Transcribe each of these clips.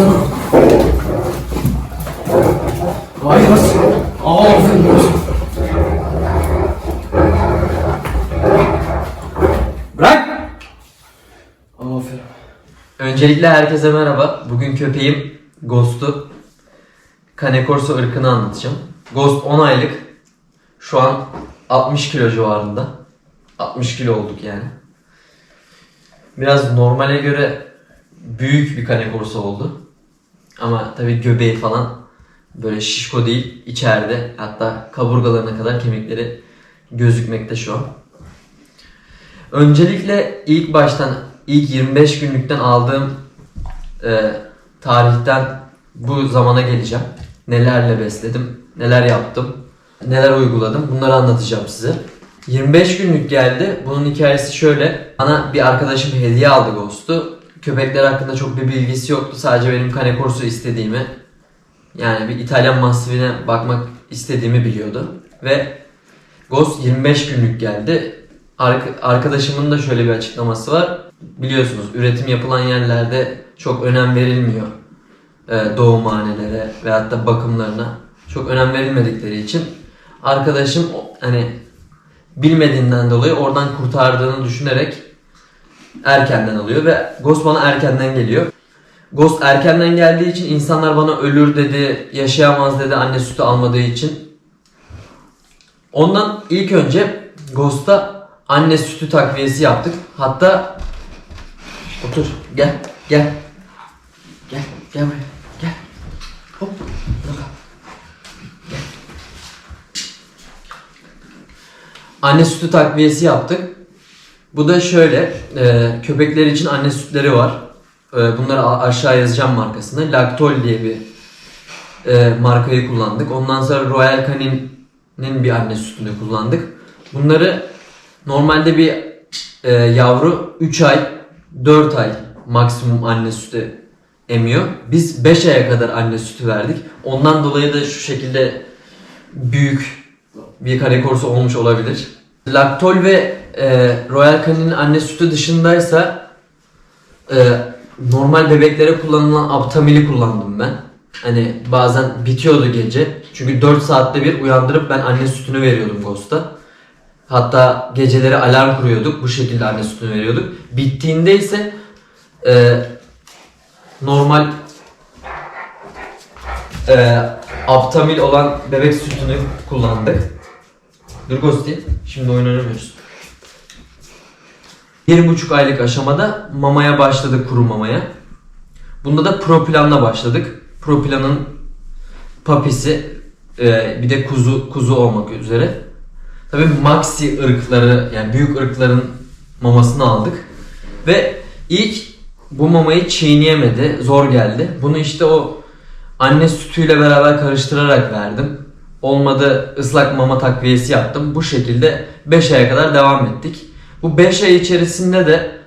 Sana. Hayır. Aferin sana. Bırak. Aferin. Öncelikle herkese merhaba. Bugün köpeğim Ghost'u Cane Corso ırkını anlatacağım. Ghost 10 aylık. Şu an 60 kilo civarında. 60 kilo olduk yani. Biraz normale göre büyük bir Cane Corso oldu. Ama tabii göbeği falan böyle şişko değil. içeride hatta kaburgalarına kadar kemikleri gözükmekte şu an. Öncelikle ilk baştan ilk 25 günlükten aldığım e, tarihten bu zamana geleceğim. Nelerle besledim, neler yaptım, neler uyguladım bunları anlatacağım size. 25 günlük geldi. Bunun hikayesi şöyle. Bana bir arkadaşım hediye aldı Ghost'u. Köpekler hakkında çok bir bilgisi yoktu. Sadece benim Cane Corso istediğimi yani bir İtalyan Mastiff'ine bakmak istediğimi biliyordu. Ve Ghost 25 günlük geldi. Ark- arkadaşımın da şöyle bir açıklaması var. Biliyorsunuz üretim yapılan yerlerde çok önem verilmiyor e, doğumhanelere veyahut da bakımlarına. Çok önem verilmedikleri için arkadaşım hani bilmediğinden dolayı oradan kurtardığını düşünerek erkenden alıyor ve Ghost bana erkenden geliyor. Ghost erkenden geldiği için insanlar bana ölür dedi, yaşayamaz dedi anne sütü almadığı için. Ondan ilk önce Ghost'a anne sütü takviyesi yaptık. Hatta otur gel gel. Gel gel buraya gel. Hop. Anne sütü takviyesi yaptık. Bu da şöyle, e, köpekler için anne sütleri var. E, bunları aşağı yazacağım markasını. Lactol diye bir e, markayı kullandık. Ondan sonra Royal Canin'in bir anne sütünü kullandık. Bunları normalde bir e, yavru 3 ay, 4 ay maksimum anne sütü emiyor. Biz 5 aya kadar anne sütü verdik. Ondan dolayı da şu şekilde büyük bir kare korsu olmuş olabilir. Laktol ve e, Royal Canin'in anne sütü dışındaysa e, normal bebeklere kullanılan Aptamil'i kullandım ben. Hani bazen bitiyordu gece. Çünkü 4 saatte bir uyandırıp ben anne sütünü veriyordum Ghost'a. Hatta geceleri alarm kuruyorduk. Bu şekilde anne sütünü veriyorduk. Bittiğinde ise e, normal e, Aptamil olan bebek sütünü kullandık. Dur Ghosti. Şimdi oyun oynamıyoruz. Bir buçuk aylık aşamada mamaya başladık kuru mamaya. Bunda da Proplan'la başladık. Proplan'ın papisi e, bir de kuzu kuzu olmak üzere. Tabii maxi ırkları yani büyük ırkların mamasını aldık. Ve ilk bu mamayı çiğneyemedi. Zor geldi. Bunu işte o anne sütüyle beraber karıştırarak verdim. Olmadı ıslak mama takviyesi yaptım. Bu şekilde 5 aya kadar devam ettik. Bu 5 ay içerisinde de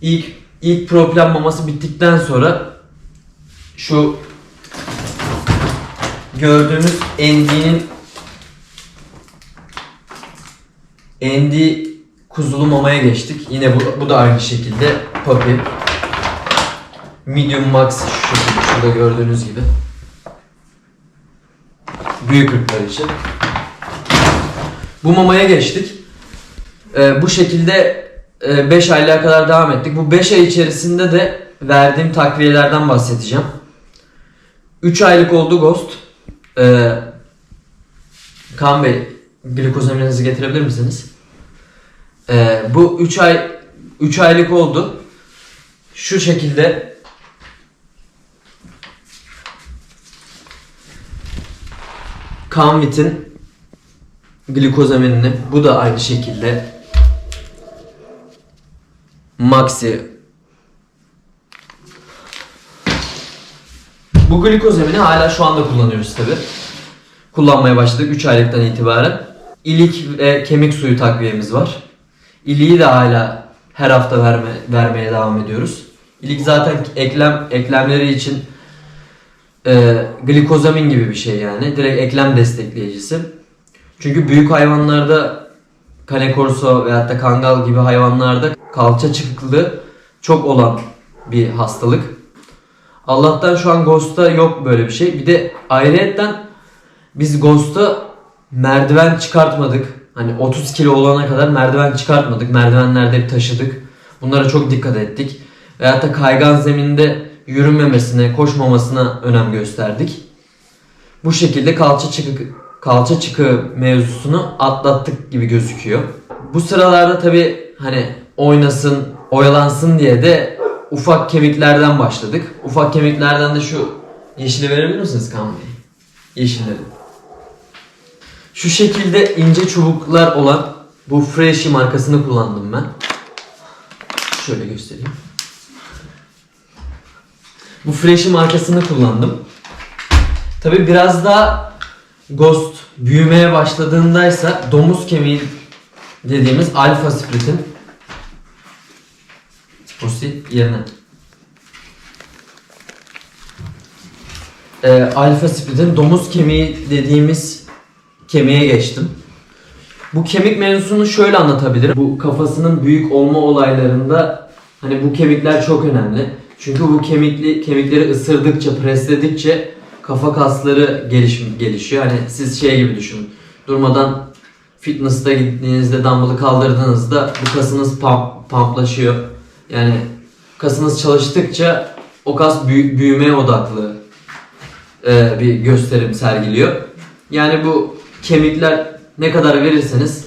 ilk ilk proplan maması bittikten sonra şu gördüğünüz endinin endi kuzulu mamaya geçtik. Yine bu, bu da aynı şekilde Puppy. Medium Max şu şekilde şurada gördüğünüz gibi. Büyük ırklar için. Bu mamaya geçtik. Ee, bu şekilde 5 aylığa kadar devam ettik. Bu 5 ay içerisinde de verdiğim takviyelerden bahsedeceğim. 3 aylık oldu Ghost. Ee, Kaan Bey, glikozemininizi getirebilir misiniz? Ee, bu 3 ay 3 aylık oldu. Şu şekilde Kanvit'in glikozaminini bu da aynı şekilde Maxi Bu glikozamini hala şu anda kullanıyoruz tabi. Kullanmaya başladık 3 aylıktan itibaren. İlik ve kemik suyu takviyemiz var. İliği de hala her hafta verme, vermeye devam ediyoruz. İlik zaten eklem eklemleri için e, glikozamin gibi bir şey yani. Direkt eklem destekleyicisi. Çünkü büyük hayvanlarda Cane Corso veyahut da Kangal gibi hayvanlarda kalça çıkıklığı çok olan bir hastalık. Allah'tan şu an Ghost'ta yok böyle bir şey. Bir de ayrıyetten biz Ghost'ta merdiven çıkartmadık. Hani 30 kilo olana kadar merdiven çıkartmadık. Merdivenlerde hep taşıdık. Bunlara çok dikkat ettik. Veyahut da kaygan zeminde yürümemesine, koşmamasına önem gösterdik. Bu şekilde kalça çıkı, kalça çıkı mevzusunu atlattık gibi gözüküyor. Bu sıralarda tabi hani oynasın, oyalansın diye de ufak kemiklerden başladık. Ufak kemiklerden de şu yeşili verebilir misiniz Kaan Bey? Yeşilleri. Şu şekilde ince çubuklar olan bu Freshie markasını kullandım ben. Şöyle göstereyim. Bu Freshie markasını kullandım. Tabi biraz daha Ghost büyümeye başladığındaysa domuz kemiği dediğimiz alfa spritin Pussy yerine. Ee, alfa spritin domuz kemiği dediğimiz kemiğe geçtim. Bu kemik mevzusunu şöyle anlatabilirim. Bu kafasının büyük olma olaylarında hani bu kemikler çok önemli. Çünkü bu kemikli kemikleri ısırdıkça, presledikçe kafa kasları geliş, gelişiyor. Hani siz şey gibi düşünün. Durmadan fitness'ta gittiğinizde dumbbell'ı kaldırdığınızda bu kasınız pump, pumplaşıyor. Yani kasınız çalıştıkça o kas büyü- büyümeye odaklı e, bir gösterim sergiliyor. Yani bu kemikler ne kadar verirseniz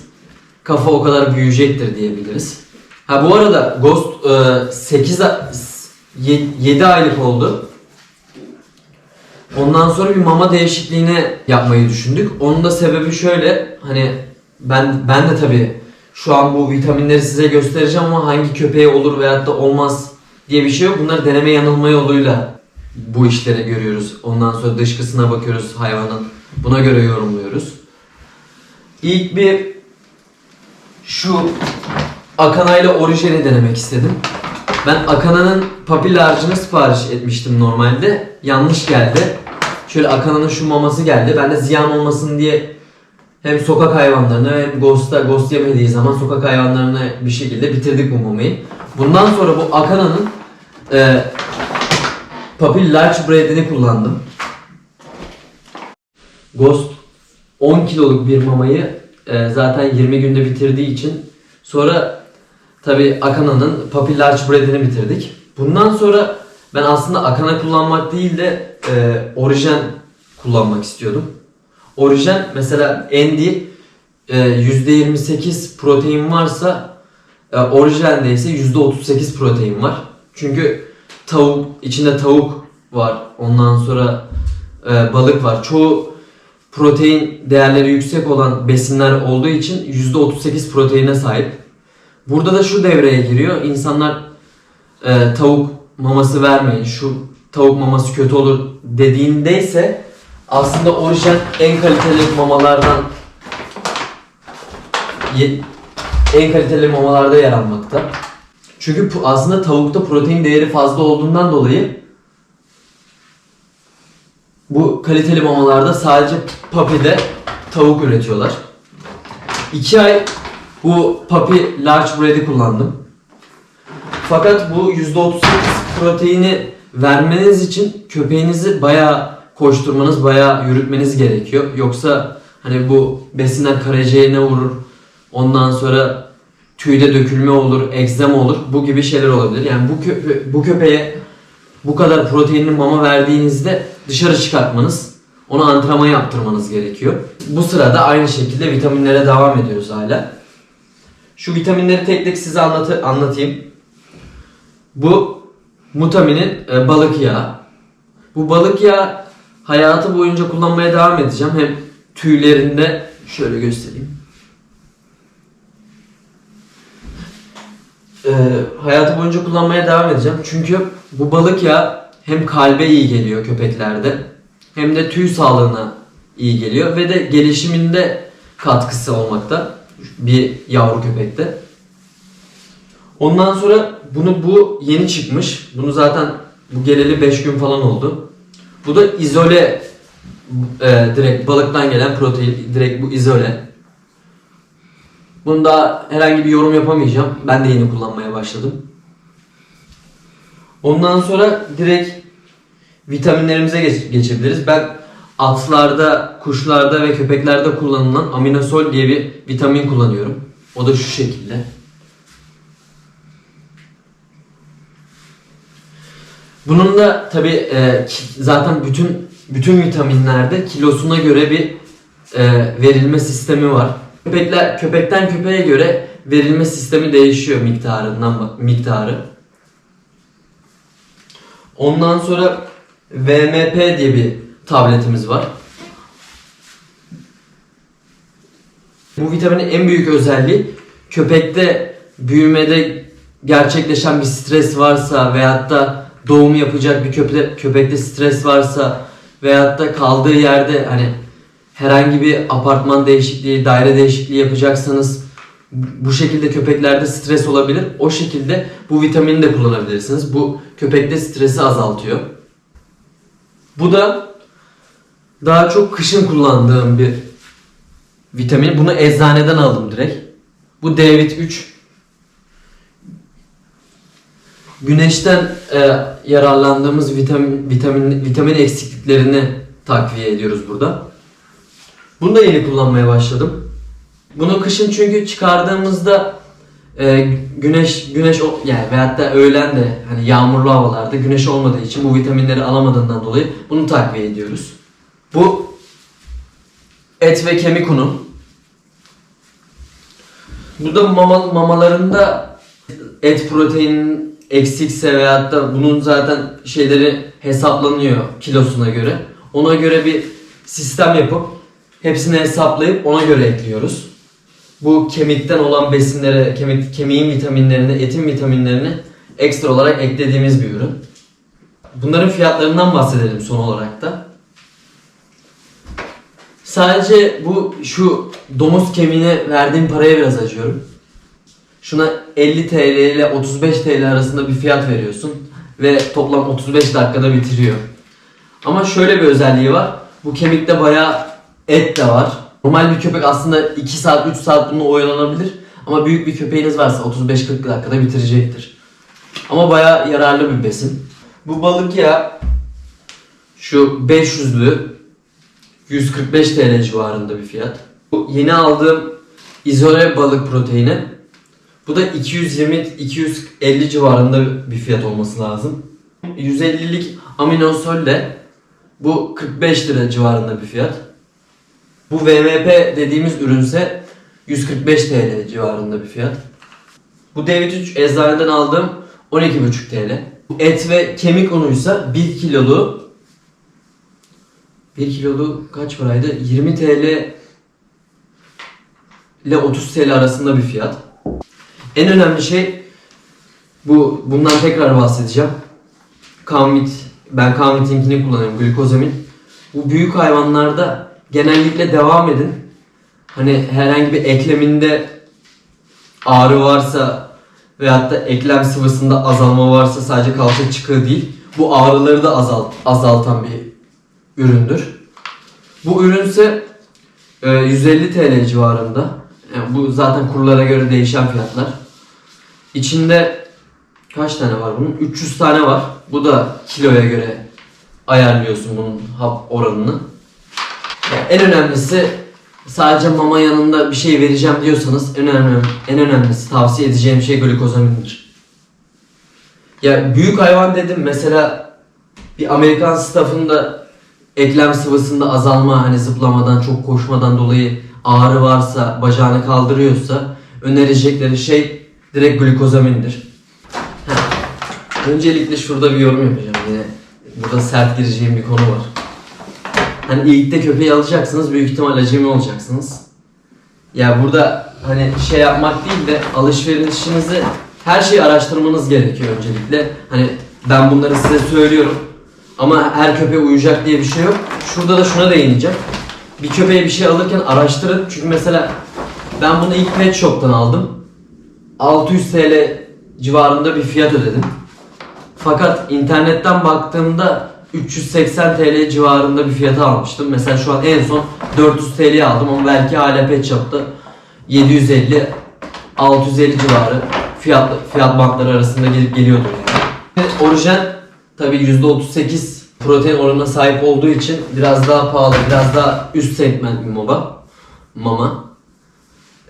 kafa o kadar büyüyecektir diyebiliriz. Ha bu arada Ghost e, 8 7 aylık oldu. Ondan sonra bir mama değişikliğine yapmayı düşündük. Onun da sebebi şöyle hani ben ben de tabii şu an bu vitaminleri size göstereceğim ama hangi köpeğe olur veyahut da olmaz diye bir şey yok. Bunları deneme yanılma yoluyla bu işleri görüyoruz. Ondan sonra dışkısına bakıyoruz hayvanın. Buna göre yorumluyoruz. İlk bir şu Akana ile orijini denemek istedim. Ben Akana'nın papil harcını sipariş etmiştim normalde. Yanlış geldi. Şöyle Akana'nın şu maması geldi. Ben de ziyan olmasın diye hem sokak hayvanlarını hem Ghost'a Ghost yemediği zaman sokak hayvanlarını bir şekilde bitirdik bu mamayı. Bundan sonra bu Akana'nın e, papil large bread'ini kullandım. Ghost 10 kiloluk bir mamayı e, zaten 20 günde bitirdiği için sonra tabi Akana'nın Papi Large Bread'ini bitirdik. Bundan sonra ben aslında Akana kullanmak değil de e, Orijen kullanmak istiyordum. Orijen mesela Andy e, %28 protein varsa e, Orijen'de ise %38 protein var. Çünkü tavuk içinde tavuk var. Ondan sonra e, balık var. Çoğu protein değerleri yüksek olan besinler olduğu için %38 proteine sahip. Burada da şu devreye giriyor. İnsanlar e, tavuk maması vermeyin, şu tavuk maması kötü olur dediğindeyse aslında Orijen en kaliteli mamalardan en kaliteli mamalarda yer almakta. Çünkü aslında tavukta protein değeri fazla olduğundan dolayı bu kaliteli mamalarda sadece Papi'de tavuk üretiyorlar. 2 ay bu Papi Large Bread'i kullandım. Fakat bu %38 proteini vermeniz için köpeğinizi bayağı koşturmanız, bayağı yürütmeniz gerekiyor. Yoksa hani bu besinler karaciğerine vurur. Ondan sonra tüyde dökülme olur, egzama olur. Bu gibi şeyler olabilir. Yani bu köpe bu köpeğe bu kadar proteinli mama verdiğinizde dışarı çıkartmanız, ona antrenman yaptırmanız gerekiyor. Bu sırada aynı şekilde vitaminlere devam ediyoruz hala. Şu vitaminleri tek tek size anlatı, anlatayım. Bu Mutamin'in e, balık yağı. Bu balık yağı hayatı boyunca kullanmaya devam edeceğim. Hem tüylerinde şöyle göstereyim. Ee, hayatı boyunca kullanmaya devam edeceğim. Çünkü bu balık yağı hem kalbe iyi geliyor köpeklerde hem de tüy sağlığına iyi geliyor ve de gelişiminde katkısı olmakta bir yavru köpekte. Ondan sonra bunu bu yeni çıkmış. Bunu zaten bu geleli 5 gün falan oldu. Bu da izole e, direkt balıktan gelen protein direkt bu izole. Bunda herhangi bir yorum yapamayacağım. Ben de yeni kullanmaya başladım. Ondan sonra direkt vitaminlerimize geç- geçebiliriz. Ben atlarda, kuşlarda ve köpeklerde kullanılan aminosol diye bir vitamin kullanıyorum. O da şu şekilde. Bunun da tabi zaten bütün bütün vitaminlerde kilosuna göre bir e, verilme sistemi var. Köpekler köpekten köpeğe göre verilme sistemi değişiyor miktarından miktarı. Ondan sonra VMP diye bir tabletimiz var. Bu vitaminin en büyük özelliği köpekte büyümede gerçekleşen bir stres varsa veyahut da doğum yapacak bir köpekte, köpekte stres varsa veyahut da kaldığı yerde hani herhangi bir apartman değişikliği, daire değişikliği yapacaksanız bu şekilde köpeklerde stres olabilir. O şekilde bu vitamini de kullanabilirsiniz. Bu köpekte stresi azaltıyor. Bu da daha çok kışın kullandığım bir vitamin. Bunu eczaneden aldım direkt. Bu D3 Güneşten e, yararlandığımız vitamin, vitamin, vitamin eksikliklerini takviye ediyoruz burada. Bunu da yeni kullanmaya başladım. Bunu kışın çünkü çıkardığımızda e, güneş güneş yani veyahut da öğlen de hani yağmurlu havalarda güneş olmadığı için bu vitaminleri alamadığından dolayı bunu takviye ediyoruz. Bu et ve kemik unu. Bu da mama, mamalarında et proteinin eksikse veyahut da bunun zaten şeyleri hesaplanıyor kilosuna göre. Ona göre bir sistem yapıp hepsini hesaplayıp ona göre ekliyoruz. Bu kemikten olan besinlere, kemik, kemiğin vitaminlerini, etin vitaminlerini ekstra olarak eklediğimiz bir ürün. Bunların fiyatlarından bahsedelim son olarak da. Sadece bu şu domuz kemiğine verdiğim paraya biraz acıyorum. Şuna 50 TL ile 35 TL arasında bir fiyat veriyorsun ve toplam 35 dakikada bitiriyor. Ama şöyle bir özelliği var. Bu kemikte bayağı et de var. Normal bir köpek aslında 2 saat 3 saat bununla oyalanabilir. Ama büyük bir köpeğiniz varsa 35-40 dakikada bitirecektir. Ama bayağı yararlı bir besin. Bu balık ya şu 500'lü 145 TL civarında bir fiyat. Bu yeni aldığım izole balık proteini. Bu da 220-250 civarında bir fiyat olması lazım. 150'lik aminosol de bu 45 lira civarında bir fiyat. Bu VMP dediğimiz ürünse 145 TL civarında bir fiyat. Bu David 3 eczaneden aldığım 12,5 TL. Et ve kemik unuysa 1 kilolu 1 kilolu kaç paraydı? 20 TL ile 30 TL arasında bir fiyat. En önemli şey bu bundan tekrar bahsedeceğim. Kanvit ben Kanvit'inkini kullanıyorum glikozamin. Bu büyük hayvanlarda genellikle devam edin. Hani herhangi bir ekleminde ağrı varsa veyahut da eklem sıvısında azalma varsa sadece kalça çıkığı değil. Bu ağrıları da azalt, azaltan bir üründür. Bu ürünse e, 150 TL civarında. Yani bu zaten kurlara göre değişen fiyatlar. İçinde kaç tane var bunun? 300 tane var. Bu da kiloya göre ayarlıyorsun bunun hap oranını. Yani en önemlisi sadece mama yanında bir şey vereceğim diyorsanız en önemli en önemlisi tavsiye edeceğim şey glikozamindir. Ya büyük hayvan dedim mesela bir Amerikan staffında eklem sıvısında azalma hani zıplamadan çok koşmadan dolayı ağrı varsa bacağını kaldırıyorsa önerecekleri şey direkt glikozamindir. Heh. Öncelikle şurada bir yorum yapacağım yine. Burada sert gireceğim bir konu var. Hani ilkte köpeği alacaksınız büyük ihtimal acemi olacaksınız. Ya burada hani şey yapmak değil de alışverişinizi her şeyi araştırmanız gerekiyor öncelikle. Hani ben bunları size söylüyorum. Ama her köpeğe uyacak diye bir şey yok. Şurada da şuna değineceğim. Bir köpeğe bir şey alırken araştırın. Çünkü mesela ben bunu ilk pet shop'tan aldım. 600 TL civarında bir fiyat ödedim. Fakat internetten baktığımda 380 TL civarında bir fiyata almıştım. Mesela şu an en son 400 TL'ye aldım ama belki hala pet shop'ta 750 650 civarı fiyat fiyat bantları arasında gelip geliyordur yani. Orijin tabii %38 protein oranına sahip olduğu için biraz daha pahalı, biraz daha üst segment bir mama. Mama.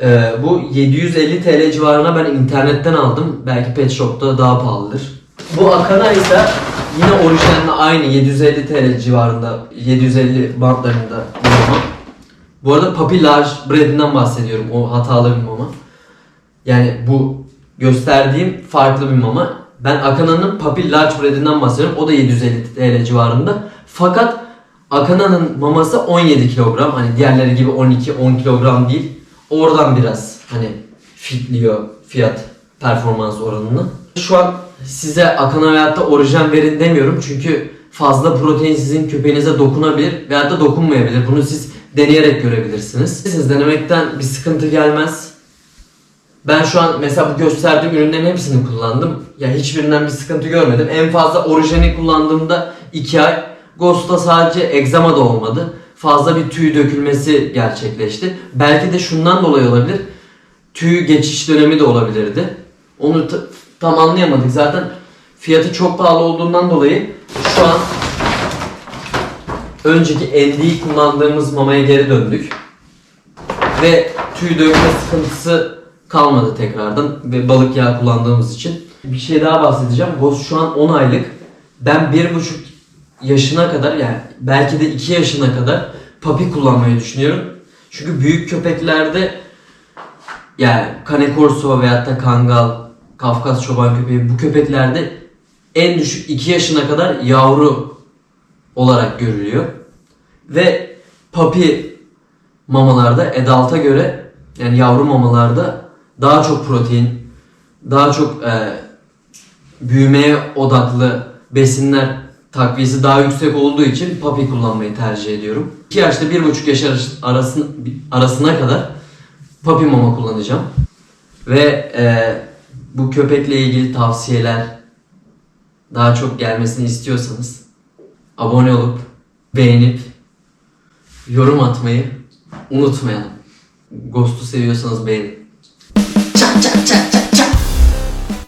Ee, bu 750 TL civarına ben internetten aldım. Belki pet shop'ta daha pahalıdır. Bu Akana ise yine orijinalinde aynı 750 TL civarında, 750 bantlarında mama. Bu arada Papi Large Bread'inden bahsediyorum. O hatalı bir mama. Yani bu gösterdiğim farklı bir mama. Ben Akana'nın Papi Large Bread'inden bahsediyorum. O da 750 TL civarında. Fakat Akana'nın maması 17 kilogram. Hani diğerleri gibi 12-10 kilogram değil. Oradan biraz hani fitliyor fiyat performans oranını. Şu an size Akana veyahut da orijin verin demiyorum. Çünkü fazla protein sizin köpeğinize dokunabilir veyahut da dokunmayabilir. Bunu siz deneyerek görebilirsiniz. Siz denemekten bir sıkıntı gelmez. Ben şu an mesela bu gösterdiğim ürünlerin hepsini kullandım. Ya hiçbirinden bir sıkıntı görmedim. En fazla orijini kullandığımda 2 ay. Ghost'ta sadece egzama da olmadı. Fazla bir tüy dökülmesi gerçekleşti. Belki de şundan dolayı olabilir. Tüy geçiş dönemi de olabilirdi. Onu tam anlayamadık. Zaten fiyatı çok pahalı olduğundan dolayı şu an önceki ND'yi kullandığımız mamaya geri döndük. Ve tüy dökme sıkıntısı kalmadı tekrardan ve balık yağı kullandığımız için. Bir şey daha bahsedeceğim. Ghost şu an 10 aylık. Ben 1,5 yaşına kadar yani belki de 2 yaşına kadar papi kullanmayı düşünüyorum. Çünkü büyük köpeklerde yani Cane Corso veyahut da Kangal, Kafkas çoban köpeği bu köpeklerde en düşük 2 yaşına kadar yavru olarak görülüyor. Ve papi mamalarda adult'a göre yani yavru mamalarda daha çok protein, daha çok e, büyümeye odaklı besinler takviyesi daha yüksek olduğu için papi kullanmayı tercih ediyorum. 2 yaşta 1,5 yaş arası- arasına, arasına kadar papi mama kullanacağım. Ve e, bu köpekle ilgili tavsiyeler daha çok gelmesini istiyorsanız abone olup beğenip yorum atmayı unutmayalım. Ghost'u seviyorsanız beğenin. Cha cha cha cha cha